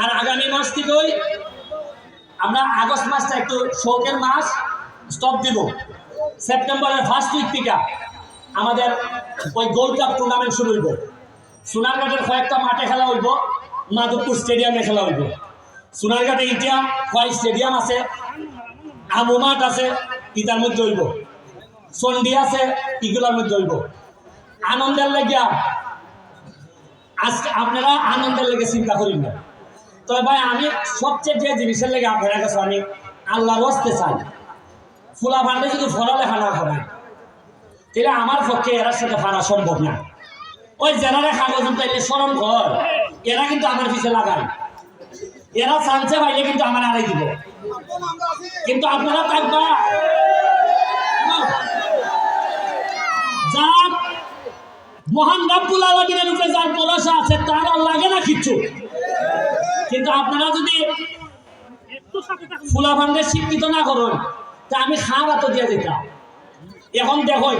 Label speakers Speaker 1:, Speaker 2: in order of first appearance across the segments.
Speaker 1: আর আগামী মাস থেকেই আমরা আগস্ট মাসটা একটু শৌকের মাস স্টপ দিব। সেপ্টেম্বরের ফার্স্ট উইক থেকে আমাদের ওই গোল্ড কাপ টুর্নামেন্ট শুরু হইব। সোনারঘাটের কয়েকটা মাঠে খেলা হইব, মাধবপুর স্টেডিয়ামে খেলা হইব। সোনারঘাটে ইতিয়া কয়েক স্টেডিয়াম আছে, আমু মাঠ আছে, ইটার মধ্যে হইব। চন্ডী আছে ইগুলার মধ্যে হইব। আনন্দের লাগিয়া, আজকে আপনারা আনন্দের লেগে চিন্তা করেন না। তবে ভাই, আমি সবচেয়ে যে জিনিসের লেগে আপনার কাছে আমি আল্লাহ রস্তে চাই। ফুলা ফান্ডে যদি পড়ালেখা না করে তাহলে আমার পক্ষে এরার সাথে ফানা সম্ভব না। ওই জেনারে কাগজ পাইলে স্মরণ কর এরা কিন্তু আমার পিছে লাগায়। এরা চান্সে পাইলে কিন্তু আমার আড়াই দিব। কিন্তু আপনারা থাকবা মহান রাব্বুল আলমিনের উপরে যার ভরসা আছে, তার লাগে না কিচ্ছু। কিন্তু আপনারা যদি ফুলা ভান্ডে শিক্ষিত না করুন, তা আমি খাওয়া তো দিয়ে দিতাম। এখন দেখুন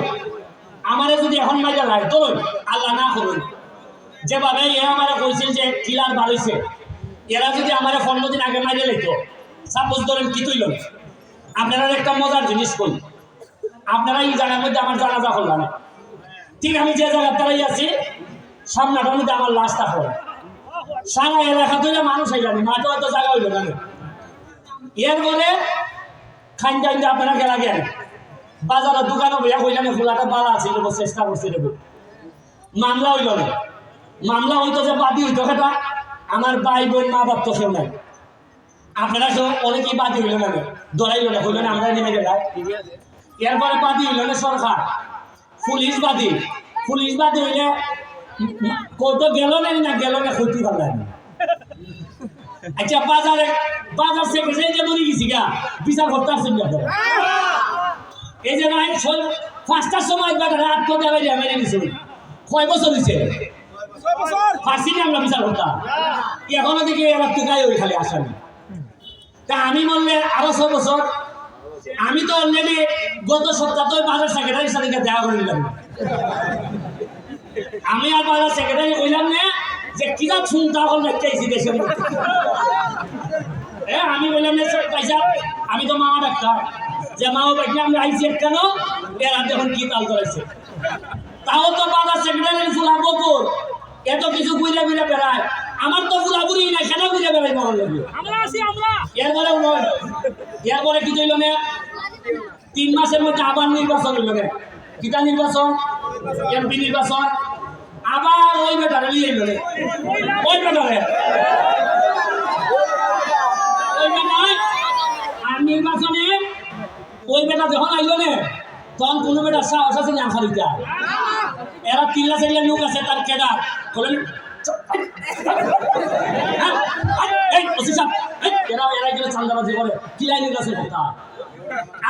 Speaker 1: আমারে যদি এখন মাইজা লাগে তো আল্লাহ না করুন। যেভাবে এ আমারে কইছিল যে কিলার বাড়িছে, এরা যদি আমারে পনেরো দিন আগে মাইরে লইত, সাপোজ ধরেন কি তুইল আপনারা একটা মজার জিনিস করি আপনারা এই জায়গার মধ্যে আমার জানাজা করলাম। ঠিক আমি যে জায়গার তারাই আছি, সামনাটার মধ্যে আমার লাশটা পড়ে। সারা এলাকা ধরে মানুষ যাবে, মাঠে হয়তো জায়গা হইল না। এরপরে খাইন টাইন আপনারা গেলা গেল বাজারের দোকানে বইয়া কইলাম ফুলাটা বালা আছিল চেষ্টা করছে রে মামলা হইল না। মামলা হইতো যে বাদী হইতো সেটা আমার ভাই বোন, মা বাপ তো কেউ নাই। আপনারা তো অনেকেই বাদী হইল না। দরাইল না হইল না আমরা নেমে গেলাম। এরপরে বাদী হইল না সরকার। পুলিশ বাদী। পুলিশ বাদী হইলে কোর্টও গেল না না গেল না ক্ষতি পারলাম আচ্ছা বাজারে বাজার সেক্রেটারি যে মরে গেছি গা বিচার করতে আসছেন না এই যে নাই পাঁচটার সময় বাজারে আট কোটি আবার মেরে গেছে কয় বছর হয়েছে ফার্সি আমরা বিচার করতাম এখনও দেখি এবার টুকাই ওই খালি আসামি তা আমি বললে আরও ছ বছর। আমি তো অলরেডি গত সপ্তাহ তো বাজার সেক্রেটারির সাথে দেখা করে নিলাম। আমি আর বাজার সেক্রেটারি কইলাম না যে কিরা শুনতা হল দেখতেছি মধ্যে এ আমি বললাম না স্যার পয়সা আমি তো মামা ডাক্তার। যে মামা বাকি আমি আইসি কেন? এরা যখন কি তাল করেছে তাও তো বাজার সেক্রেটারি ফুলা বকুর এত কিছু বুঝে বুঝে বেড়ায়। আমার তো ফুলাপুরি নাই সেটা বুঝে বেড়াই মহল
Speaker 2: আমরা আছি আমরা।
Speaker 1: এরপরে এরপরে কি হইল না? তিন মাসের মধ্যে আবার নির্বাচন হইল না। কিতা নির্বাচন? এমপি নির্বাচন, আবার ওই বেটারে নিয়ে না ওই বেটারে নির্বাচনে ওই বেটা যখন আইলো না, তখন কোনো বেটার সাহস আছে না খালি এরা তিল্লা চাইলে লোক আছে, তার কেডা গেলে নির্বাচন? কথা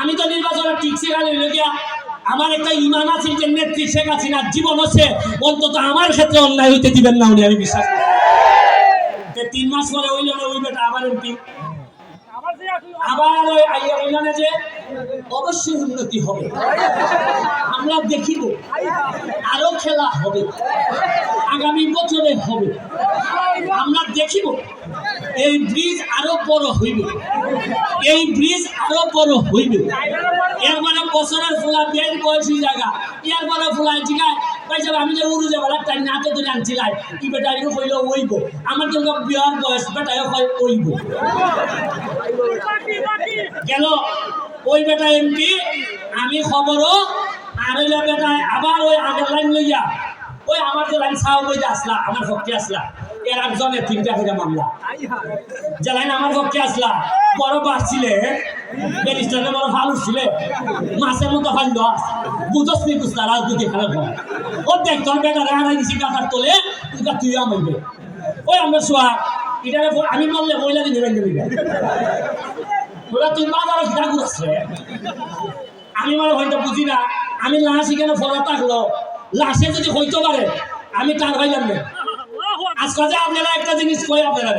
Speaker 1: আমি তো নির্বাচনে টিকছে গেলে গিয়া আমার একটা ইমান আছে যে নেত্রী শেখ হাসিনার জীবন হচ্ছে অন্তত আমার ক্ষেত্রে অন্যায় হইতে দিবেন না উনি, আমি বিশ্বাস তিন মাস পরে ওই জন্য ওই বেটা আবার এমপি।
Speaker 2: আবার
Speaker 1: ওই যে অবশ্যই উন্নতি হবে। আমরা দেখিব। আরও খেলা হবে। আগামী বছরে হবে। আমরা দেখিব। এই ব্রিজ আরও বড় হইবে। এই ব্রিজ আরও বড় হইবে। এর মানে বছরের ফুলা বের বয়সী জায়গা। এর মানে ফুলা জিগায় পয়সা আমি যে উড়ু যাবার তাই না তো ধরে আনছিলাই ই বেটা ইউ কইলো, ওইব। আমার তো বিয়ার বয়স বেটা কয়, ওইব। গেল, ওই বেটা এমপি, আমি খবরও, আর বেটা আবার ওই আগের লাইন লইয়া, ওই আমার যে লাইন সাউ বই আসলা, আমার পক্ষে আসলা। এর একজনে তিনটা ফিরে মামলা। যে লাইন আমার পক্ষে আসলা, বড় বাড়ছিলে ব্যারিস্টারে বড় ভালো উঠছিলে মাছের মতো ভালো দশ বুঝস নি রাজনীতি খেলা ঘর ও দেখ, তোর দিছি তোলে, তুই তুই আমাইবে ওই আমরা শোয়া আমি মারলে মহিলা দিনে ওরা তুই বাজারে আমি মানে হয়তো বুঝি না। আমি লাশ এখানে ফলা থাকল লাশে যদি হইতে পারে, আমি টান হইলাম না আজকে আপনারা একটা জিনিস কই আপনারা